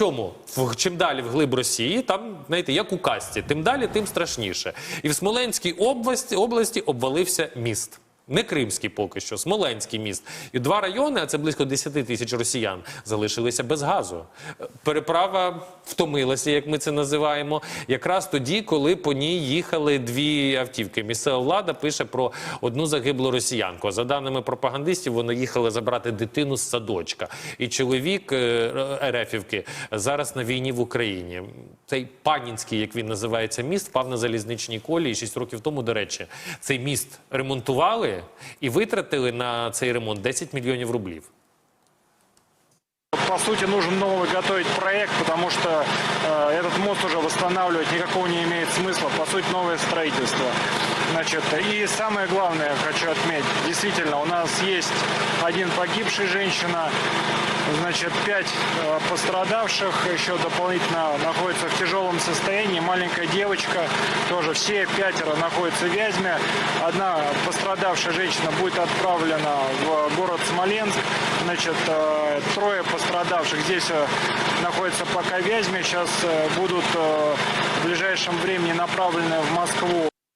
Причому в чим далі вглиб Росії, там знаєте, як у касті, тим далі, тим страшніше. І в Смоленській області, області обвалився міст. Не Кримський поки що, Смоленський міст. І два райони, а це близько 10 тисяч росіян, залишилися без газу. Переправа втомилася, як ми це називаємо, якраз тоді, коли по ній їхали дві автівки. Місцева влада пише про одну загиблу росіянку. За даними пропагандистів, вони їхали забрати дитину з садочка. І чоловік е, Ерефівки зараз на війні в Україні. Цей панінський, як він називається, міст, впав на залізничній колії. Шість років тому, до речі, цей міст ремонтували і витратили на цей ремонт 10 мільйонів рублів. По сути, нужно новый готовить проект, потому что э, этот мост уже восстанавливать никакого не имеет смысла. По сути, новое строительство. Значит, и самое главное, я хочу отметить, действительно, у нас есть один погибший женщина, значит, пять э, пострадавших, еще дополнительно находятся в тяжелом состоянии, маленькая девочка, тоже все пятеро находятся в Вязьме. Одна пострадавшая женщина будет отправлена в город Смоленск, значит, э, трое пострадавших здесь э, находятся пока в Вязьме, сейчас будут в ближайшем времени направлены в Москву